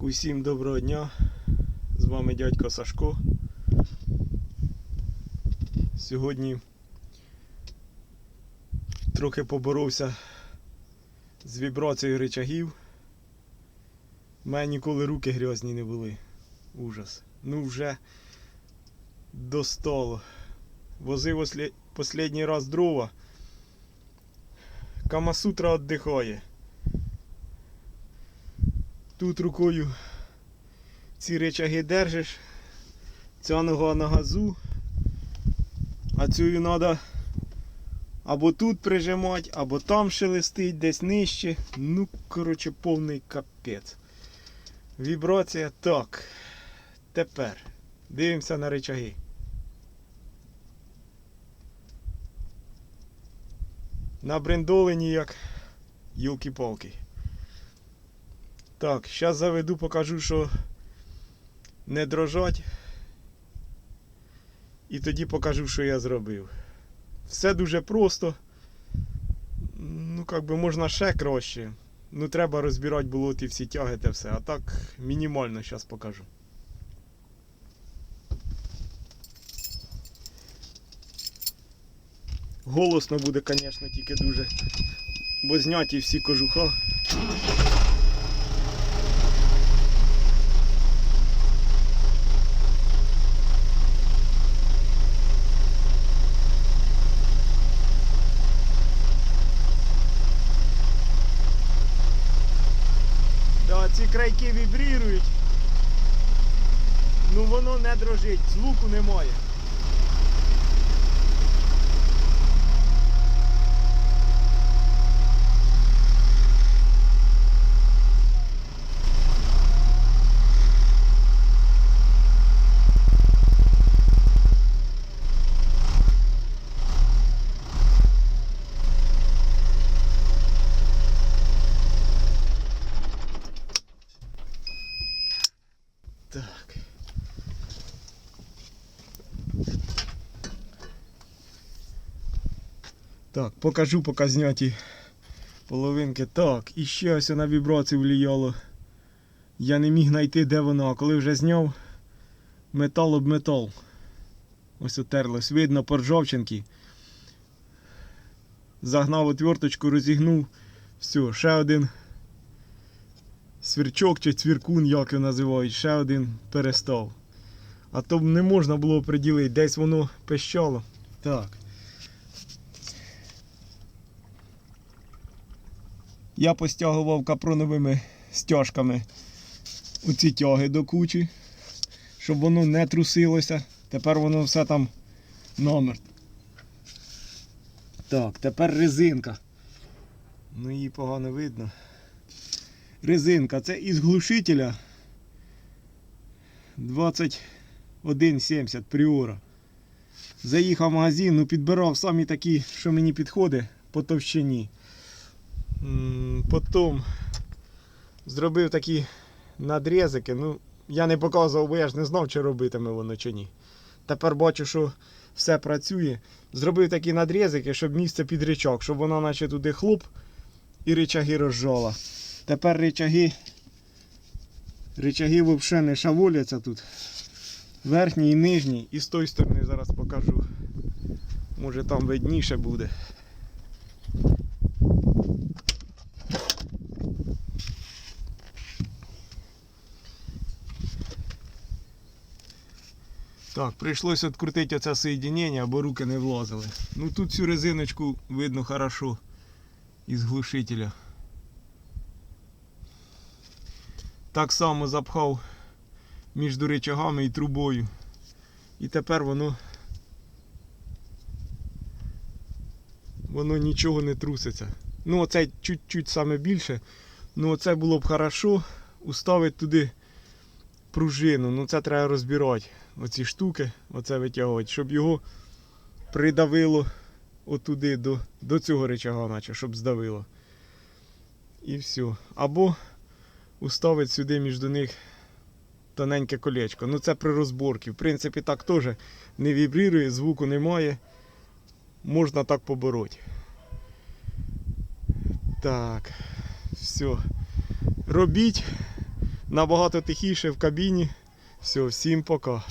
Усім доброго дня. З вами дядько Сашко. Сьогодні трохи поборовся з вібрацією речагів. У мене ніколи руки грязні не були. Ужас. Ну вже достало. Возив ослє- останній раз дрова. Камасутра віддихає. Тут рукою ці речаги держиш, ця нога на газу, а цю треба або тут прижимати, або там шелестить, десь нижче. Ну, коротше, повний капець. Вібрація так. Тепер дивимося на речаги. Набрендолені як юлки-палки. Так, зараз заведу, покажу, що не дрожать. І тоді покажу, що я зробив. Все дуже просто. Ну, як би можна ще краще. Ну, треба розбирати було ті всі тяги та все. А так мінімально зараз покажу. Голосно буде, звісно, тільки дуже. Бо зняті всі кожуха. Ці крайки вібрірують. Ну воно не дрожить, звуку немає. Так. Так, покажу поки зняті половинки. Так, і ще ось на вібрацію вліяло. Я не міг знайти, де воно, а коли вже зняв метал об метал. Ось отерлось. Видно по ржавчинки. Загнав отверточку, розігнув. Все, ще один свірчок чи цвіркун, як його називають, ще один перестав. А то б не можна було приділити, десь воно пищало. Так. Я постягував капроновими стяжками у ці тяги до кучі, щоб воно не трусилося. Тепер воно все там номер. Так, тепер резинка. Ну її погано видно. Резинка, це із глушителя 2170 Priora. Заїхав в магазин, ну підбирав самі такі, що мені підходить по товщині. Потім зробив такі надрізики. Ну, я не показував, бо я ж не знав, чи робитиме воно чи ні. Тепер бачу, що все працює. Зробив такі надрізики, щоб місце під речок, щоб вона наче туди хлоп і речаги розжала. Тепер речаги. Речаги взагалі не шавуляться тут. Верхній і нижній. І з тої сторони зараз покажу. Може там видніше буде. Так, прийшлося відкрутити оце соєдинення, бо руки не влазили. Ну тут цю резиночку видно хорошо із глушителя. Так само запхав між речагами і трубою. І тепер воно воно нічого не труситься. Ну оце чуть-чуть саме більше. Ну оце було б хорошо уставити туди пружину. Ну це треба розбирати. Оці штуки, оце витягувати, щоб його придавило отуди до, до цього речага, наче, щоб здавило. І все. Або уставить сюди між них тоненьке колечко. Ну це при розборці. В принципі, так теж не вібрірує, звуку немає. Можна так побороти. Так, все. Робіть. набагато тихіше в кабіні. Все, всім пока.